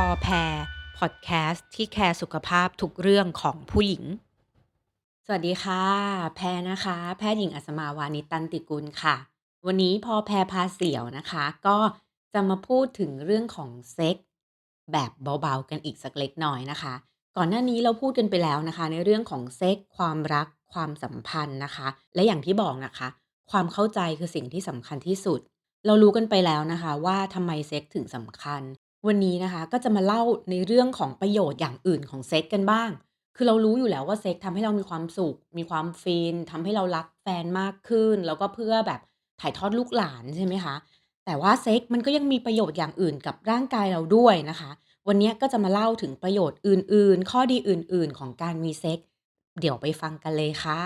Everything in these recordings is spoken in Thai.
พอแพรพอดแคสต์ที่แคร์สุขภาพทุกเรื่องของผู้หญิง สวัสดีค่ะ แพรนะคะ แพทย์หญิงอัศมาวานิตันติกุลค่ะ วันนี้พอแพรพาเสี่ยวนะคะ ก็จะมาพูดถึงเรื่องของเซ็กแบบเบาๆกันอีกสักเล็กน้อยนะคะ ก่อนหน้านี้เราพูดกันไปแล้วนะคะ ในเรื่องของเซ็กความรักความสัมพันธ์นะคะ และอย่างที่บอกนะคะ ความเข้าใจคือสิ่งที่สำคัญที่สุด เรารู้กันไปแล้วนะคะ ว่าทำไมเซ็กถึงสำคัญ วันนี้นะคะก็จะมาเล่าในเรื่องของประโยชน์อย่างอื่นของเซ็กกันบ้าง คือเรารู้อยู่แล้วว่าเซ็กทำให้เรามีความสุข มีความฟินทำให้เรารักแฟนมากขึ้น แล้วก็เพื่อแบบถ่ายทอดลูกหลานใช่ไหมคะ แต่ว่าเซ็กมันก็ยังมีประโยชน์อย่างอื่นกับร่างกายเราด้วยนะคะ วันนี้ก็จะมาเล่าถึงประโยชน์อื่น ๆ ข้อดีอื่น ๆ ของการมีเซ็กเดี๋ยวไปฟังกันเลยค่ะ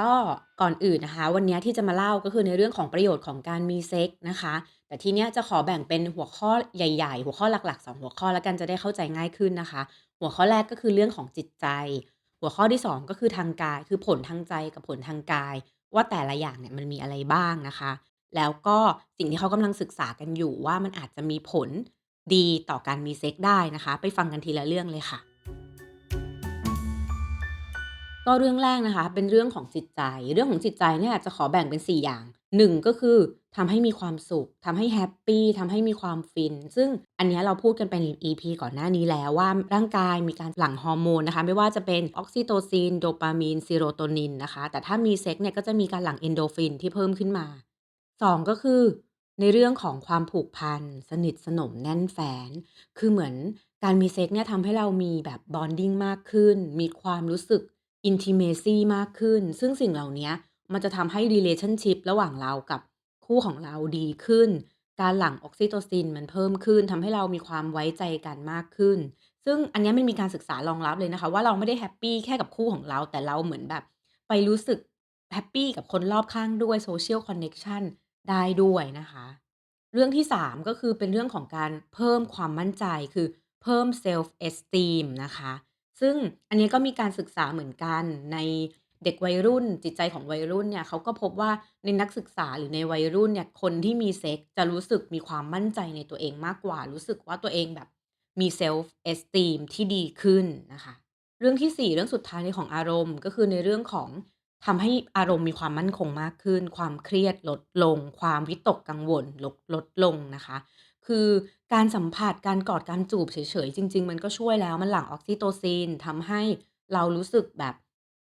ก็ก่อนอื่นนะคะ วันนี้ที่จะมาเล่าก็คือในเรื่องของประโยชน์ของการมีเซ็กนะคะ แต่ทีเนี้ยจะขอแบ่งเป็นหัวข้อใหญ่ๆ หัวข้อหลักๆ 2 หัวข้อแล้วกันจะได้เข้าใจง่ายขึ้นนะคะ หัวข้อแรกก็คือเรื่องของจิตใจ หัวข้อที่ 2 ก็คือทางกาย คือผลทางใจกับผลทางกาย ว่าแต่ละอย่างเนี่ยมันมีอะไรบ้างนะคะ แล้วก็สิ่งที่เขากำลังศึกษากันอยู่ว่ามันอาจจะมีผลดีต่อการมีเซ็กได้นะคะ ไปฟังกันทีละเรื่องเลยค่ะ ก็เรื่องแรกนะคะ เป็นเรื่องของจิตใจ เรื่องของจิตใจเนี่ยจะขอแบ่งเป็น 4 อย่าง 1 ก็คือทำให้มีความสุขทำให้แฮปปี้ทำให้มีความฟิน ซึ่งอันนี้เราพูดกันไปใน EP ก่อนหน้านี้แล้วว่าร่างกายมีการหลั่งฮอร์โมนนะคะ ไม่ว่าจะเป็นออกซิโตซิน โดปามีนซีโรโทนินนะคะ แต่ถ้ามีเซ็กส์เนี่ยก็จะมีการหลั่ง Endorphin ที่เพิ่มขึ้นมา 2 ก็คือในเรื่องของความผูกพัน สนิทสนมแน่นแฟ้นคือเหมือนการมีเซ็กส์เนี่ยทำให้เรามีแบบ bonding มากขึ้น มีความรู้สึก intimacy มากขึ้น ซึ่งสิ่งเหล่านี้มันจะทำให้ relationship ระหว่างเรากับคู่ของเราดีขึ้น การหลั่งออกซิโตซินมันเพิ่มขึ้นทำให้เรามีความไว้ใจกันมากขึ้น ซึ่งอันเนี้ยมันมีการศึกษารองรับเลยนะคะ ว่าเราไม่ได้แฮปปี้แค่กับคู่ของเรา แต่เราเหมือนแบบ ไปรู้สึกแฮปปี้กับคนรอบข้างด้วย social connection ได้ด้วยนะคะ เรื่องที่ 3 ก็คือเป็นเรื่องของการเพิ่มความมั่นใจคือเพิ่ม self esteem นะคะ ซึ่งอันนี้ก็มีการศึกษาเหมือนกันในเด็กวัยรุ่น จิตใจของวัยรุ่นเนี่ย เขาก็พบว่าในนักศึกษา หรือในวัยรุ่นเนี่ย คนที่มีเซ็กส์จะรู้สึกมีความมั่นใจในตัวเองมากกว่า รู้สึกว่าตัวเองแบบมี self esteem ที่ดีขึ้นนะคะ เรื่องที่ 4 เรื่องสุดท้ายในของอารมณ์ ก็คือในเรื่องของ ทำให้อารมณ์มีความมั่นคงมากขึ้น ความเครียดลดลง ความวิตกกังวลลดลดลงนะคะ คือการสัมผัส การกอด การจูบเฉย ๆ จริง ๆ มันก็ช่วยแล้ว มันหลั่งออกซิโตซินทำให้เรารู้สึกแบบ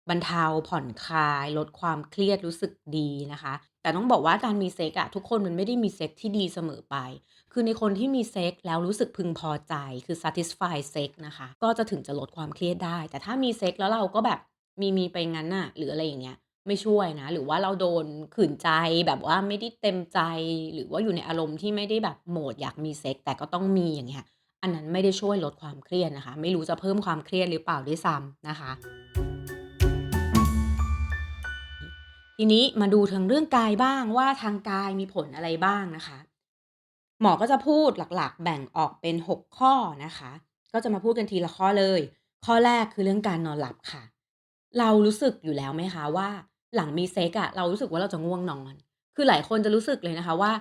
บรรเทาผ่อนคลาย ลดความเครียดรู้สึกดีนะคะ แต่ต้องบอกว่าการมีเซ็กส์อะทุกคนมันไม่ได้มีเซ็กส์ที่ดีเสมอไป คือในคนที่มีเซ็กส์แล้วรู้สึกพึงพอใจคือ satisfy เซ็กส์นะคะ ก็จะถึงจะลดความเครียดได้ แต่ถ้ามีเซ็กส์แล้วเราก็แบบ มีๆไปงั้นน่ะ หรืออะไรอย่างเงี้ย ไม่ช่วยนะ หรือว่าเราโดนขืนใจแบบว่าไม่ได้เต็มใจ หรือว่าอยู่ในอารมณ์ที่ไม่ได้แบบโหมดอยากมีเซ็กส์แต่ก็ต้องมีอย่างเงี้ย อันนั้นไม่ได้ช่วยลดความเครียดนะคะ ไม่รู้จะเพิ่มความเครียดหรือเปล่าด้วยซ้ำนะคะ ทีนี้มาดูทางเรื่องกายบ้างว่าทางกายมีผลอะไรบ้างนะคะ หมอก็จะพูดหลักๆ แบ่งออกเป็น 6 ข้อนะคะ ก็จะมาพูดกันทีละข้อเลย ข้อแรกคือเรื่องการนอนหลับค่ะ เรารู้สึกอยู่แล้วไหมคะว่า หลังมีเซ็กส์อะเรารู้สึกว่าเราจะง่วงนอน คือหลายคนจะรู้สึกเลยนะคะว่า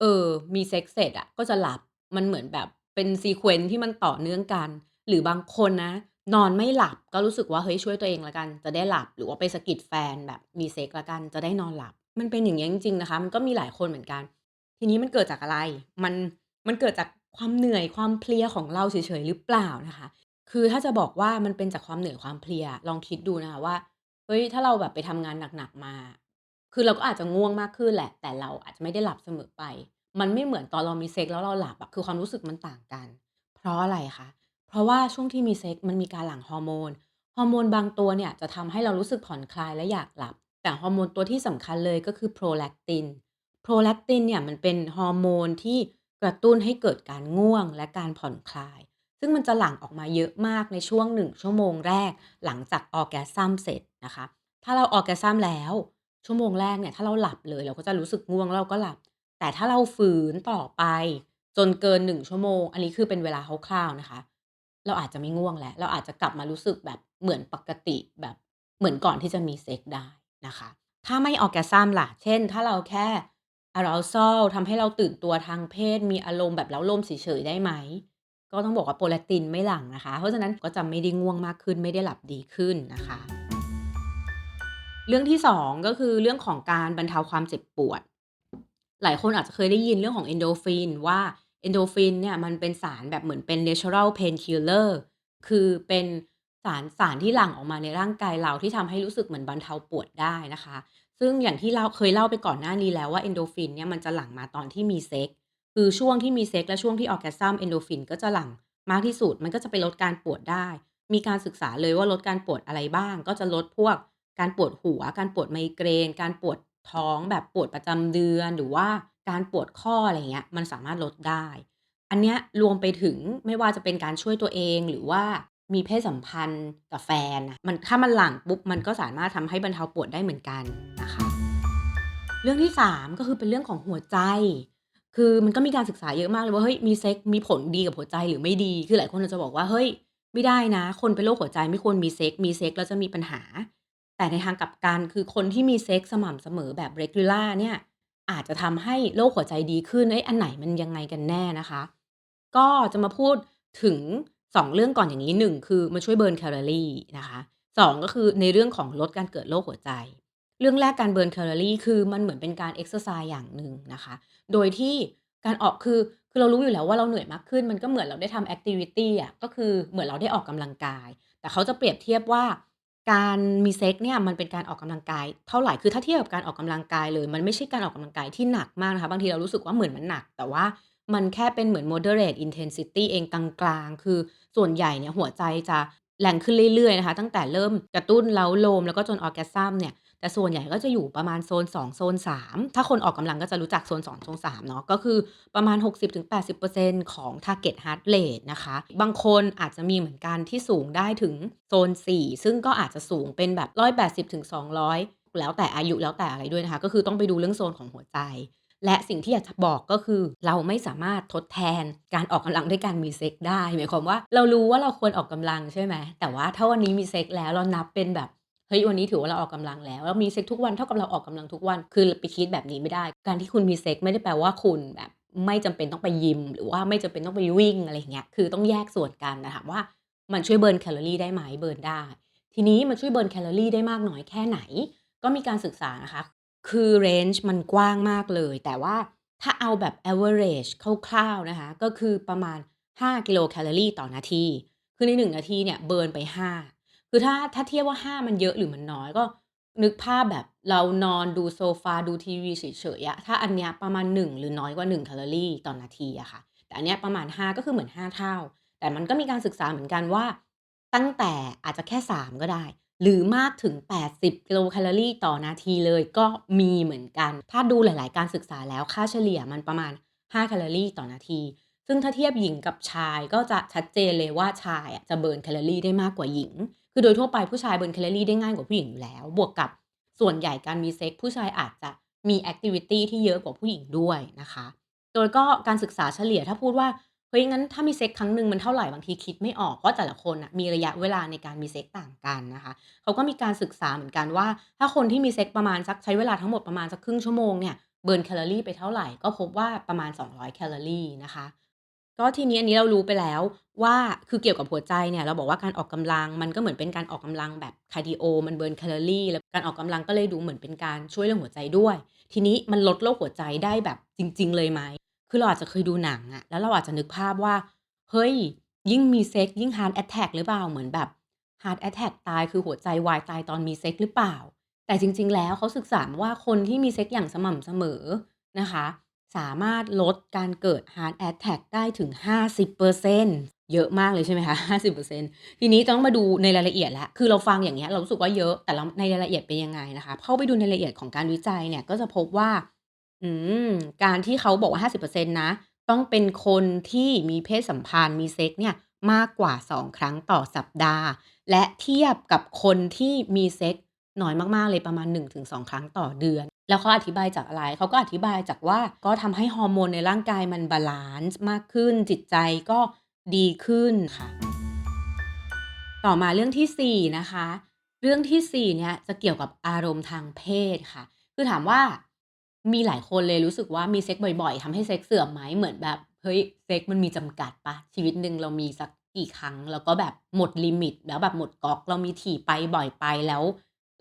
เออ มีเซ็กส์เสร็จอะก็จะหลับ มันเหมือนแบบเป็น sequence ที่มันต่อเนื่องกัน หรือบางคนนะ นอนไม่หลับก็รู้สึกว่าเฮ้ยช่วยตัวเองล้วกัน จะได้หลับหรือว่าไปสะกิดแฟนแบบมีเซ็กส์ล้วกันจะได้นอนหลับ มันเป็นอย่างเงี้ยจริงๆนะคะ มันก็มีหลายคนเหมือนกัน ทีนี้มันเกิดจากอะไร มันมันเกิดจากความเหนื่อยความเพลียของเราเฉยๆหรือเปล่านะคะ คือถ้าจะบอกว่ามันเป็นจากความเหนื่อยความเพลีย ลองคิดดูนะคะว่าเฮ้ยถ้าเราแบบไปทำงานหนักๆมา คือเราก็อาจจะง่วงมากขึ้นแหละ แต่เราอาจจะไม่ได้หลับเสมอไป มันไม่เหมือนตอนเรามีเซ็กส์แล้วเราหลับอะคือความรู้สึกมันต่างกัน เพราะอะไรคะ เพราะว่าช่วงที่มีเซ็กส์มันมีการหลั่งฮอร์โมน ฮอร์โมนบางตัวเนี่ยจะทำให้เรารู้สึกผ่อนคลายและอยากหลับ แต่ฮอร์โมนตัวที่สำคัญเลยก็คือ Prolactin Prolactin เนี่ยมันเป็นฮอร์โมนที่กระตุ้นให้เกิดการง่วงและการผ่อนคลาย ซึ่งมันจะหลั่งออกมาเยอะมากในช่วง 1 ชั่วโมงแรก หลังจาก Orgasm เสร็จนะคะ ถ้าเรา Orgasm แล้ว ชั่วโมงแรกเนี่ยถ้าเราหลับเลยเราก็จะรู้สึกง่วงเราก็หลับ แต่ถ้าเราฝืนต่อไป จนเกิน 1 ชั่วโมง อันนี้คือเป็นเวลาคร่าวๆนะคะ เราอาจจะไม่ง่วงแล้ว เราอาจจะกลับมารู้สึกแบบเหมือนปกติแบบเหมือนก่อนที่จะมีเซ็กส์ได้นะคะ ถ้าไม่ Orgasm ล่ะ เช่น ถ้าเราแค่ arousal ทำให้เราตื่นตัวทางเพศ มีอารมณ์แบบเร้าลมเฉยๆได้ไหม ก็ต้องบอกว่า Prolactin ไม่หลั่งนะคะ เพราะฉะนั้นก็จะไม่ได้ง่วงมากขึ้นไม่ได้หลับดีขึ้นนะคะ เรื่องที่ 2 ก็คือเรื่องของการบรรเทาความเจ็บปวด หลายคนอาจจะเคยได้ยินเรื่องของ Endorphin ว่า Endorphin เนี่ยมันเป็นสารแบบเหมือนเป็น natural painkiller คือเป็นสารสารที่หลั่งออกมาในร่างกายเราที่ทำให้รู้สึกเหมือนบรรเทาปวดได้นะคะ ซึ่งอย่างที่เล่าเคยเล่าไปก่อนหน้านี้แล้วว่า Endorphin เนี่ยมันจะหลั่งมาตอนที่มีเซ็ก คือช่วงที่มีเซ็กส์และช่วงที่ Orgasm Endorphin ก็จะหลั่งมากที่สุด มันก็จะไปลดการปวดได้ มีการศึกษาเลยว่าลดการปวดอะไรบ้าง ก็จะลดพวกการปวดหัว การปวดไมเกรน การปวดท้องแบบปวดประจำเดือน หรือว่าการปวดข้ออะไรเงี้ย มันสามารถลดได้ อันเนี้ยรวมไปถึงไม่ว่าจะเป็นการช่วยตัวเองหรือว่ามีเพศสัมพันธ์กับแฟนนะมันถ้ามันหลั่งปุ๊บมันก็สามารถทำให้บรรเทาปวดได้เหมือนกันนะคะ เรื่องที่ 3 ก็คือเป็นเรื่องของหัวใจ คือมันก็มีการศึกษาเยอะมากเลยว่า เฮ้ย มีเซ็กมีผลดีกับหัวใจหรือไม่ดี คือหลายคนอาจจะบอกว่า เฮ้ย ไม่ได้นะ คนเป็นโรคหัวใจไม่ควรมีเซ็ก มีเซ็กแล้วจะมีปัญหา แต่ในทางกลับกันคือคนที่มีเซ็กสม่ำเสมอแบบ regular เนี่ย อาจจะทำให้โรคหัวใจดีขึ้นเอ๊ะอันไหนมันยังไงกันแน่นะคะ ก็จะมาพูดถึง 2 เรื่องก่อนอย่างงี้ 1 คือมันช่วยเบิร์นแคลอรี่นะคะ 2 ก็คือในเรื่องของลดการเกิดโรคหัวใจ เรื่องแรกการเบิร์นแคลอรีคือมันเหมือนเป็นการเอ็กซ์ไซส์อย่างหนึ่งนะคะ โดยที่การออกคือคือเรารู้อยู่แล้วว่าเราเหนื่อยมากขึ้น มันก็เหมือนเราได้ทำแอกทิวิตี้อะก็คือเหมือนเราได้ออกกำลังกาย แต่เขาจะเปรียบเทียบว่าการมีเซ็กส์เนี่ยมันเป็นการออกกำลังกาย เท่าไหร่คือถ้าเทียบกับการออกกำลังกายเลย มันไม่ใช่การออกกำลังกายที่หนักมากนะคะบางทีเรารู้สึกว่าเหมือนมันหนัก แต่ว่ามันแค่เป็นเหมือน moderate intensity เองกลางๆ คือส่วนใหญ่เนี่ยหัวใจจะแรงขึ้นเรื่อยๆนะคะ ตั้งแต่เริ่มกระตุ้นเร้าโลมแล้วก็จน Orgasm เนี่ย แต่ส่วนใหญ่ก็จะอยู่ประมาณโซน 2 โซน 3 ถ้าคนออกกำลังก็จะรู้จักโซน 2 โซน3เนาะก็คือประมาณ 60-80%ของ target heart rate นะคะ บางคนอาจจะมีเหมือนกันที่สูงได้ถึงโซน 4 ซึ่งก็อาจจะสูงเป็นแบบ180-200 แล้วแต่อายุแล้วแต่อะไรด้วยนะคะ ก็คือต้องไปดูเรื่องโซนของหัวใจและสิ่งที่อยากจะบอกก็คือเราไม่สามารถทดแทนการออกกำลังด้วยการมีเซ็กส์ได้หมายความว่าเรารู้ว่าเราควรออกกำลังใช่ไหมแต่ว่าถ้าวันนี้มีเซ็กส์แล้วเรานับเป็นแบบ เฮ้ยวันนี้ถือว่าเราออกกำลังแล้วเรามีเซ็กส์ทุกวันเท่ากับเราออกกำลังทุกวัน คือไปคิดแบบนี้ไม่ได้ การที่คุณมีเซ็กส์ไม่ได้แปลว่าคุณแบบไม่จำเป็นต้องไปยิม หรือว่าไม่จำเป็นต้องไปวิ่งอะไรอย่างเงี้ยคือต้องแยกส่วนกันแต่ถามว่ามันช่วยเบิร์นแคลอรี่ได้ไหมเบิร์นได้ ทีนี้มันช่วยเบิร์นแคลอรี่ได้มากน้อยแค่ไหน ก็มีการศึกษานะคะ คือเรนจ์มันกว้างมากเลย แต่ว่าถ้าเอาแบบ average คร่าวๆนะคะ ก็คือประมาณ 5 กิโลแคลอรี่ต่อนาที คือใน 1 นาทีเนี่ยเบิร์นไป 5 คือถ้าถ้าเทียบว่า5มันเยอะหรือมันน้อยก็ นึกภาพแบบเรานอนดูโซฟาดูทีวีเฉยๆอะถ้าอันเนี้ยประมาณ 1 หรือน้อยกว่า1แคลอรี่ต่อนาทีอะค่ะ แต่อันเนี้ยประมาณ 5 ก็คือเหมือน 5 เท่า แต่มันก็มีการศึกษาเหมือนกันว่า ตั้งแต่อาจจะแค่ 3 ก็ได้ หรือมากถึง 80 กิโลแคลอรี่ต่อนาทีเลยก็มีเหมือนกัน ถ้าดูหลาย ๆ การศึกษาแล้วค่าเฉลี่ยมันประมาณ 5 แคลอรี่ต่อนาที ซึ่งถ้าเทียบหญิงกับชายก็จะชัดเจนเลยว่าชายจะเบิร์นแคลอรี่ได้มากกว่าหญิง คือโดยทั่วไปผู้ชายเบิร์นแคลอรี่ได้ง่ายกว่าผู้หญิงอยู่แล้ว บวกกับส่วนใหญ่การมีเซ็กส์ผู้ชายอาจจะมีแอกทิวิตี้ที่เยอะกว่าผู้หญิงด้วยนะคะ โดยก็การศึกษาเฉลี่ยถ้าพูดว่าเฮ้ยงั้นถ้ามีเซ็กส์ครั้งหนึ่งมันเท่าไหร่บางทีคิดไม่ออกเพราะแต่ละคนนะมีระยะเวลาในการมีเซ็กต่างกันนะคะเขาก็มีการศึกษาเหมือนกันว่า ถ้าคนที่มีเซ็กส์ประมาณสักใช้เวลาทั้งหมดประมาณสักครึ่งชั่วโมงเนี่ยเบิร์นแคลอรี่ไปเท่าไหร่ก็พบว่าประมาณ 200 แคลอรี่นะคะ ก็ทีนี้อันนี้เรารู้ไปแล้วว่าคือเกี่ยวกับหัวใจเนี่ยเราบอกว่าการออกกำลังมันก็เหมือนเป็นการออกกำลังแบบคาร์ดีโอมันเบิร์นแคลอรี่แล้วการออกกำลังก็เลยดูเหมือนเป็นการช่วยเรื่องหัวใจด้วย ทีนี้มันลดโรคหัวใจได้แบบจริง ๆ เลยไหมคือเราอาจจะเคยดูหนังอะแล้วเราอาจจะนึกภาพว่า เฮ้ย ยิ่งมีเซ็กส์ยิ่ง heart attack หรือเปล่าเหมือนแบบ heart attack ตายคือหัวใจวายตายตอนมีเซ็กส์หรือเปล่า แต่จริง ๆ แล้วเขาศึกษาว่าคนที่มีเซ็กส์อย่างสม่ำเสมอนะคะ สามารถลดการเกิด heart attack ได้ถึง 50%เยอะมากเลยใช่ไหมคะ50%ทีนี้ต้องมาดูในรายละเอียดแล้วคือเราฟังอย่างเงี้ยเรารู้สึกว่าเยอะ แต่เราในรายละเอียดเป็นยังไงนะคะ เข้าไปดูในรายละเอียดของการวิจัยเนี่ยก็จะพบว่า อืม การที่เขาบอกว่า 50%นะ ต้องเป็นคนที่มีเพศสัมพันธ์มีเซ็กส์เนี่ยมากกว่า 2 ครั้งต่อสัปดาห์ และเทียบกับคนที่มีเซ็กส์น้อยมาก ๆ เลยประมาณ 1-2 ครั้งต่อเดือน แล้วเขาอธิบายจากอะไร เขาก็อธิบายจากว่าก็ทำให้ฮอร์โมนในร่างกายมันบาลันซ์มากขึ้น จิตใจก็ดีขึ้นค่ะ ต่อมาเรื่องที่ 4 นะคะ เรื่องที่4เนี่ยจะเกี่ยวกับอารมณ์ทางเพศค่ะ คือถามว่ามีหลายคนเลยรู้สึกว่ามีเซ็กส์บ่อยๆทำให้เซ็กส์เสื่อมไหม?เหมือนแบบเฮ้ยเซ็กส์มันมีจำกัดปล่า?ชีวิตหนึ่งเรามีสักกี่ครั้ง แล้วก็แบบหมดลิมิต แล้วแบบหมดก๊อกเรามีถี่ไปบ่อยไปแล้ว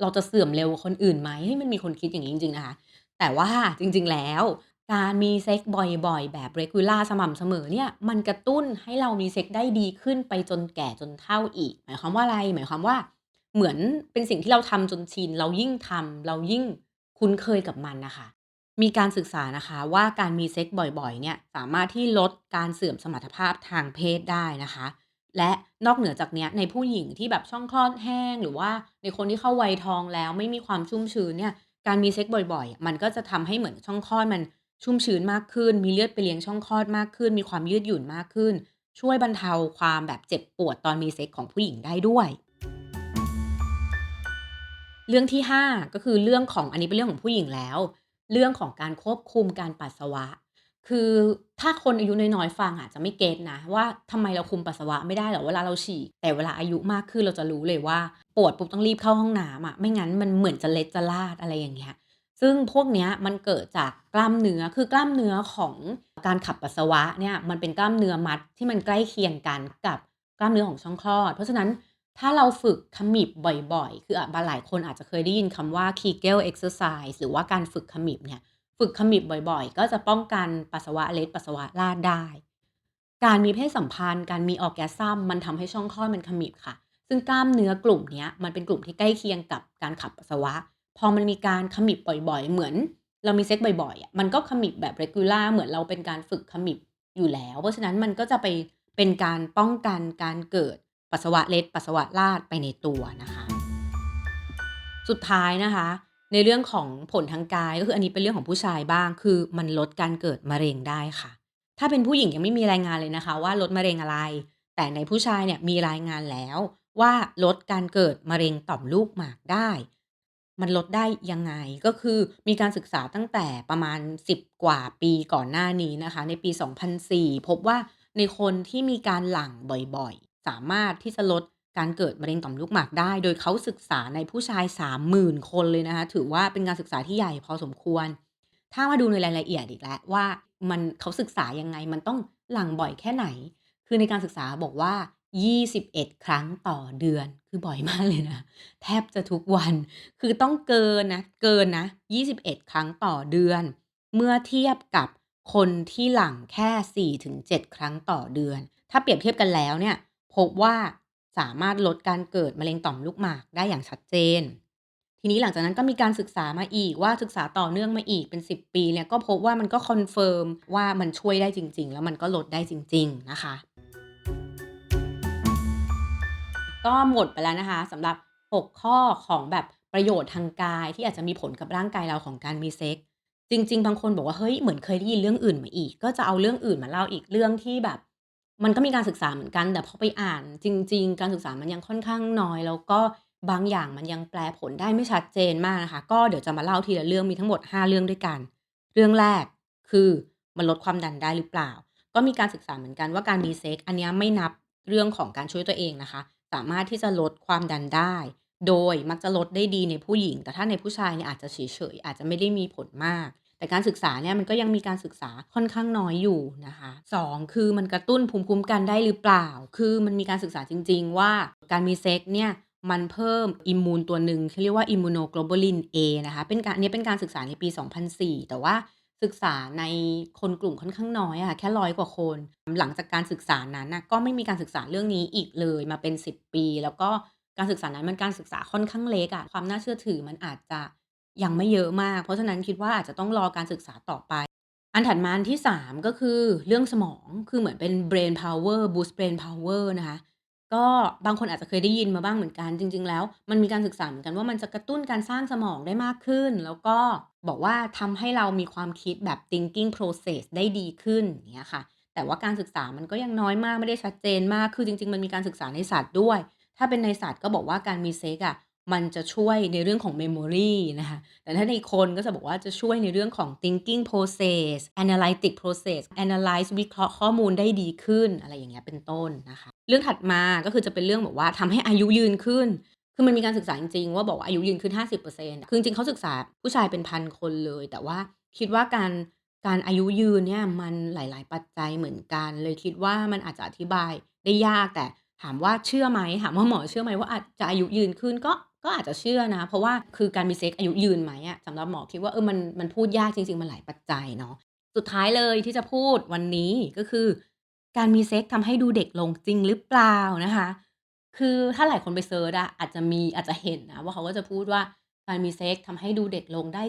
เราจะเสื่อมเร็วคนอื่นไหม?เฮ้มันมีคนคิดอย่างงี้จริง ๆ นะคะ แต่ว่าจริง ๆ แล้ว การมีเซ็กส์บ่อย ๆ แบบ Regular สม่ำเสมอเนี่ย มันกระตุ้นให้เรามีเซ็กส์ได้ดีขึ้นไปจนแก่จนเฒ่าอีก หมายความว่าอะไร?หมายความว่า เหมือนเป็นสิ่งที่เราทำจนชิน เรายิ่งทำเรายิ่งคุ้นเคยกับมันนะคะ มีการศึกษานะคะว่าการมีเซ็กส์บ่อยๆ เนี่ยสามารถที่ลดการเสื่อมสมรรถภาพทางเพศได้นะคะ และนอกเหนือจากนี้ในผู้หญิงที่แบบช่องคลอดแห้ง หรือว่าในคนที่เข้าวัยทองแล้วไม่มีความชุ่มชื้นเนี่ยการมีเซ็กส์บ่อยๆ มันก็จะทำให้เหมือนช่องคลอดมันชุ่มชื้นมากขึ้น มีเลือดไปเลี้ยงช่องคลอดมากขึ้น มีความยืดหยุ่นมากขึ้น ช่วยบรรเทาความแบบเจ็บปวดตอนมีเซ็กส์ของผู้หญิงได้ด้วย เรื่องที่ 5 ก็คือเรื่องของอันนี้เป็นเรื่องของผู้หญิงแล้ว เรื่องของการควบคุมการปัสสาวะ คือถ้าคนอายุน้อยๆฟังอะจจะไม่เก็ตนะ ว่าทำไมเราคุมปัสสาวะไม่ได้หรอเวลาเราฉี่แต่เวลาอายุมากขึ้นเราจะรู้เลยว่าปวดปุ๊บต้องรีบเข้าห้องน้ำอะไม่งั้นมันเหมือนจะเล็ดจะลาดอะไรอย่างเงี้ยซึ่งพวกเนี้ยมันเกิดจากกล้ามเนื้อคือกล้ามเนื้อของการขับปัสสาวะเนี่ยมันเป็นกล้ามเนื้อมัดที่มันใกล้เคียงกันกับกล้ามเนื้อของช่องคลอด เพราะฉะนั้นถ้าเราฝึกขมิบบ่อยๆ คืออะบหลายคนอาจจะเคยได้ยินคำว่า Kegel Exercise หรือว่าการฝึกขมิบเนี่ย ฝึกขมิบบ่อยๆ ก็จะป้องกันปัสสาวะเล็ดปัสสาวะราดได้ การมีเพศสัมพันธ์ การมี Orgasm มันทำให้ช่องคลอดมันขมิบค่ะ ซึ่งกล้ามเนื้อกลุ่มเนี้ยมันเป็นกลุ่มที่ใกล้เคียงกับการขับปัสสาวะ พอมันมีการขมิบบ่อยๆ เหมือน เรามีเซ็กส์บ่อยๆอะมันก็ขมิบแบบ Regular เหมือนเราเป็นการฝึกขมิบอยู่แล้ว เพราะฉะนั้นมันก็จะไปเป็นการป้องกันการเกิดปัสสาวะเล็ดปัสสาวะราดไปในตัวนะคะ สุดท้ายนะคะ ในเรื่องของผลทางกายก็คืออันนี้เป็นเรื่องของผู้ชายบ้าง คือมันลดการเกิดมะเร็งได้ค่ะ ถ้าเป็นผู้หญิงยังไม่มีรายงานเลยนะคะ ว่าลดมะเร็งอะไร แต่ในผู้ชายเนี่ยมีรายงานแล้วว่าลดการเกิดมะเร็งต่อมลูกหมากได้ มันลดได้ยังไง?ก็คือมีการศึกษาตั้งแต่ประมาณ 10 กว่าปีก่อนหน้านี้นะคะ ในปี 2004 พบว่าในคนที่มีการหลั่งบ่อยๆ สามารถที่จะลด การเกิดมะเร็งต่อมลูกหมากได้ โดยเขาศึกษาในผู้ชาย 30,000 คนเลยนะคะ ถือว่าเป็นการศึกษาที่ใหญ่พอสมควร ถ้ามาดูในรายละเอียดอีกแล้วว่ามันเขาศึกษายังไง มันต้องหลั่งบ่อยแค่ไหน คือในการศึกษาบอกว่า 21 ครั้งต่อเดือน คือบ่อยมากเลยนะ แทบจะทุกวัน คือต้องเกินนะ เกินนะ 21 ครั้งต่อเดือน เมื่อเทียบกับคนที่หลั่งแค่ 4-7 ครั้งต่อเดือน ถ้าเปรียบเทียบกันแล้วเนี่ย พบว่า สามารถลดการเกิดมะเร็งต่อมลูกหมากได้อย่างชัดเจน ทีนี้หลังจากนั้นก็มีการศึกษามาอีกว่าศึกษาต่อเนื่องมาอีกเป็น 10 ปีเนี่ยก็พบว่ามันก็คอนเฟิร์มว่ามันช่วยได้จริง ๆ แล้วมันก็ลดได้จริง ๆ นะคะ ก็หมดไปแล้วนะคะสำหรับ 6 ข้อของแบบประโยชน์ทางกายที่อาจจะมีผลกับร่างกายเราของการมีเซ็กส์จริง ๆ บางคนบอกว่าเฮ้ยเหมือนเคยได้ยินเรื่องอื่นมาอีก ก็จะเอาเรื่องอื่นมาเล่าอีกเรื่องที่แบบ มันก็มีการศึกษาเหมือนกัน แต่พอไปอ่านจริง ๆ การศึกษามันยังค่อนข้างน้อย แล้วก็บางอย่างมันยังแปลผลได้ไม่ชัดเจนมากนะคะ ก็เดี๋ยวจะมาเล่าทีละเรื่อง มีทั้งหมด 5 เรื่องด้วยกัน เรื่องแรกคือมันลดความดันได้หรือเปล่า?ก็มีการศึกษาเหมือนกันว่าการมีเซ็กส์อันเนี้ยไม่นับเรื่องของการช่วยตัวเองนะคะ สามารถที่จะลดความดันได้ โดยมักจะลดได้ดีในผู้หญิง แต่ถ้าในผู้ชายเนี่ยอาจจะเฉยๆอาจจะไม่ได้มีผลมาก แต่การศึกษาเนี่ยมันก็ยังมีการศึกษาค่อนข้างน้อยอยู่นะคะ 2 คือมันกระตุ้นภูมิคุ้มกันได้หรือเปล่า?คือมันมีการศึกษาจริง ๆ ว่าการมีเซ็กส์เนี่ยมันเพิ่มอิมมูนตัวหนึ่งที่เรียกว่า Immunoglobulin A นะคะ เป็นการนี้เป็นการศึกษาในปี 2004 แต่ว่าศึกษาในคนกลุ่มค่อนข้างน้อยอะค่ะแค่100กว่าคน หลังจากการศึกษานั้นนะก็ไม่มีการศึกษาเรื่องนี้อีกเลยมาเป็น 10 ปี แล้วก็การศึกษานั้นมันการศึกษาค่อนข้างเล็กอะความน่าเชื่อถือมันอาจจะ ยังไม่เยอะมาก เพราะฉะนั้นคิดว่าอาจจะต้องรอการศึกษาต่อไป อันถัดมาอันที่ 3 ก็คือเรื่องสมองคือเหมือนเป็น Brain Power Boost Brain Power นะคะก็บางคนอาจจะเคยได้ยินมาบ้างเหมือนกัน จริง ๆ แล้ว มันมีการศึกษาเหมือนกันว่ามันจะกระตุ้นการสร้างสมองได้มากขึ้น แล้วก็บอกว่าทำให้เรามีความคิดแบบ Thinking Process ได้ดีขึ้นเงี้ยค่ะ แต่ว่าการศึกษามันก็ยังน้อยมากไม่ได้ชัดเจนมากคือจริง ๆ มันมีการศึกษาในสัตว์ด้วย ถ้าเป็นในสัตว์ก็บอกว่าการมีเซ็กอะ มันจะช่วยในเรื่องของ Memory นะคะ แต่ถ้าในคนก็จะบอกว่าจะช่วยในเรื่องของ Thinking Process Analytic Process Analyze วิเคราะห์ข้อมูลได้ดีขึ้นอะไรอย่างเงี้ยเป็นต้นนะคะ เรื่องถัดมาก็คือจะเป็นเรื่องแบบว่าทำให้อายุยืนขึ้น คือมันมีการศึกษาจริงๆ ว่าบอกว่าอายุยืนขึ้น 50%คือจริงๆเขาศึกษาผู้ชายเป็น1,000คนเลย แต่ว่าคิดว่าการการอายุยืนเนี่ยมันหลายๆ ปัจจัยเหมือนกัน เลยคิดว่ามันอาจจะอธิบายได้ยากแต่ถามว่าเชื่อไหมถามว่าหมอเชื่อไหมว่าอาจจะอายุยืนขึ้นก็ ก็อาจจะเชื่อนะ เพราะว่าคือการมีเซ็กส์อายุยืนไหมอะสำหรับหมอคิดว่าเออมันมันพูดยากจริง ๆ มันหลายปัจจัยเนาะสุดท้ายเลยที่จะพูดวันนี้ก็คือ การมีเซ็กส์ทำให้ดูเด็กลงจริงหรือเปล่านะคะ คือถ้าหลายคนไปเซิร์ชอะอาจจะมีอาจจะเห็นนะว่าเขาก็จะพูดว่าการมีเซ็กส์ทำให้ดูเด็กลงได้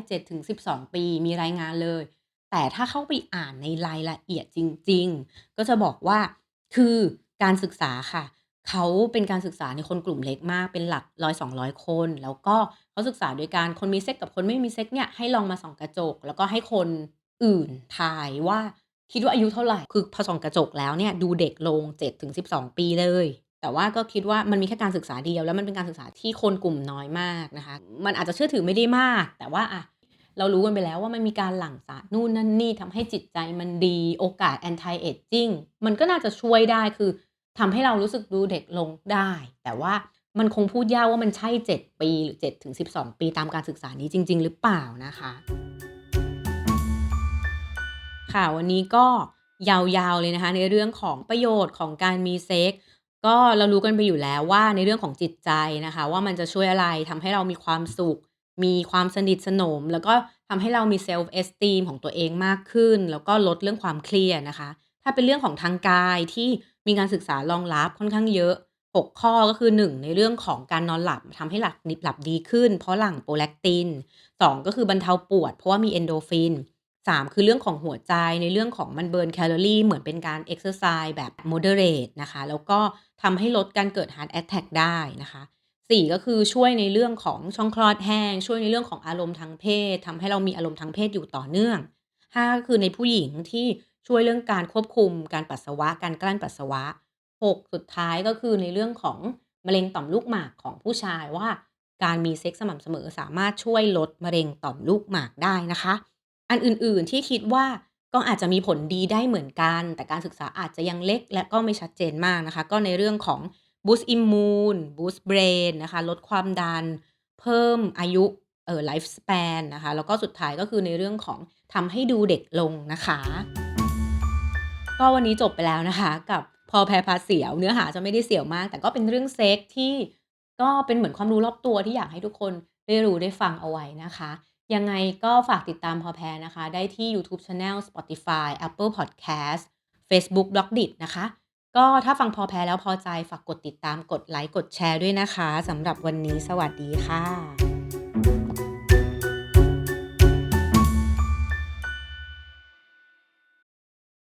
7-12 ปี มีรายงานเลย แต่ถ้าเข้าไปอ่านในรายละเอียดจริง ๆ ก็จะบอกว่าคือการศึกษาค่ะ เขาเป็นการศึกษาในคนกลุ่มเล็กมาก เป็นหลัก100-200คน แล้วก็เขาศึกษาโดยการคนมีเซ็กกับคนไม่มีเซ็กเนี่ยให้ลองมาส่องกระจก แล้วก็ให้คนอื่นทายว่าคิดว่าอายุเท่าไหร่ คือพอส่องกระจกแล้วเนี่ยดูเด็กลง7-12 ปีเลย แต่ว่าก็คิดว่ามันมีแค่การศึกษาเดียว แล้วมันเป็นการศึกษาที่คนกลุ่มน้อยมากนะคะ มันอาจจะเชื่อถือไม่ได้มาก แต่ว่าอะเรารู้กันไปแล้วว่ามันมีการหลั่งสารนู่นนั่นนี่ทำให้จิตใจมันดี โอกาส Anti Aging มันก็น่าจะช่วยได้คือ ทำให้เรารู้สึกดูเด็กลงได้ แต่ว่ามันคงพูดยากว่ามันใช่ 7 ปีหรือ7-12 ปีตามการศึกษานี้จริง ๆ หรือเปล่านะคะ ค่ะวันนี้ก็ยาวๆเลยนะคะ ในเรื่องของประโยชน์ของการมีเซ็กส์ก็เรารู้กันไปอยู่แล้วว่าในเรื่องของจิตใจนะคะ ว่ามันจะช่วยอะไรทำให้เรามีความสุข มีความสนิทสนม แล้วก็ทำให้เรามี Self Esteem ของตัวเองมากขึ้น แล้วก็ลดเรื่องความเครียดนะคะ ถ้าเป็นเรื่องของทางกายที่ มีการศึกษารองรับค่อนข้างเยอะ 6 ข้อก็คือ 1 ในเรื่องของการนอนหลับทำให้หลับหลับดีขึ้น เพราะหลั่ง Prolactin 2ก็คือบรรเทาปวด เพราะว่ามี Endorphin 3คือเรื่องของหัวใจในเรื่องของมันเบิร์นแคลอรี่เหมือนเป็นการเอ็กซ์ไซส์แบบ Moderate นะคะ แล้วก็ทำให้ลดการเกิด Heart Attack ได้นะคะ4ก็คือช่วยในเรื่องของช่องคลอดแห้ง ช่วยในเรื่องของอารมณ์ทางเพศทำให้เรามีอารมณ์ทางเพศอยู่ต่อเนื่อง5ก็คือในผู้หญิงที่ ช่วยเรื่องการควบคุมการปัสสาวะ การกลั้นปัสสาวะ 6 สุดท้ายก็คือในเรื่องของมะเร็งต่อมลูกหมากของผู้ชายว่า การมีเซ็กส์สม่ำเสมอสามารถช่วยลดมะเร็งต่อมลูกหมากได้นะคะ อันอื่นๆที่คิดว่าก็อาจจะมีผลดีได้เหมือนกัน แต่การศึกษาอาจจะยังเล็กและก็ไม่ชัดเจนมากนะคะ ก็ในเรื่องของ Boost Immune Boost Brain นะคะ ลดความดัน เพิ่มอายุเอ่อ Lifespan นะคะ แล้วก็สุดท้ายก็คือในเรื่องของทำให้ดูเด็กลงนะคะ ก็วันนี้จบไปแล้วนะคะ กับพอแพพาเสียว เนื้อหาจะไม่ได้เสียวมาก แต่ก็เป็นเรื่องเซ็กที่ก็เป็นเหมือนความรู้รอบตัวที่อยากให้ทุกคนได้รู้ได้ฟังเอาไว้นะคะ ยังไงก็ฝากติดตามพอแพนะคะ ได้ที่ยูทูบ Channel Spotify Apple Podcast เฟซบุ๊ก Blockdit นะคะ ก็ถ้าฟังพอแพแล้วพอใจฝากกดติดตามกดไลก์กดแชร์ด้วยนะคะสำหรับวันนี้สวัสดีค่ะ